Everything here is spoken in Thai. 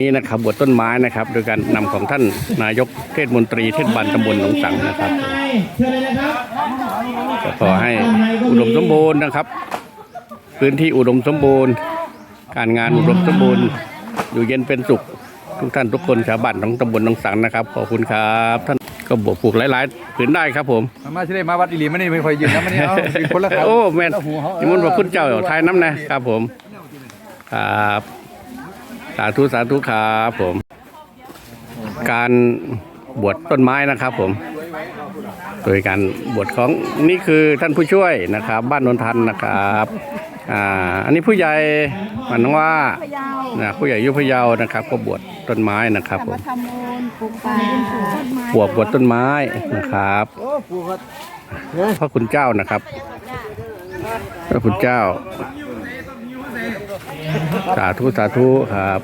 นี่นะครับบวชต้นไม้นะครับ โดยการนำของท่านนายกเทศมนตรีเทศบาลตำบลหนองสังนะครับเชิญเลยนะครับก็ขอให้อุดมสมบูรณ์นะครับ พื้นที่อุดมสมบูรณ์ การงานอุดมสมบูรณ์ อยู่เย็นเป็นสุข ทุกท่านทุกคนชาวบ้านของตำบลหนองสังนะครับขอบคุณครับท่านก็บวกปลูกหลายๆผืนได้ครับผมมามาที่ได้มาวัดอิลีไม่ได้ไม่ค่อยยืนนะมันนี่เอายืนคนละครับโอ้แม่นล้วหูเขานิมนต์พระคุณเจ้าทายน้ำนะครับผมครับสาธุสาธุครับผม การบวชต้นไม้นะครับผม โดยการบวชของนี่คือท่านผู้ช่วยนะครับ บ้านนนทันนะครับอ่าอันนี้ผู้ใหญ่มันว่านะผู้ใหญ่อยุพะเยานะครับ ก็บวชต้นไม้นะครับผมทำมูลปลูกป่าต้นไม้บวบบวชต้นไม้นะครับพระคุณเจ้านะครับ พระคุณเจ้า สาธุสาธุครับ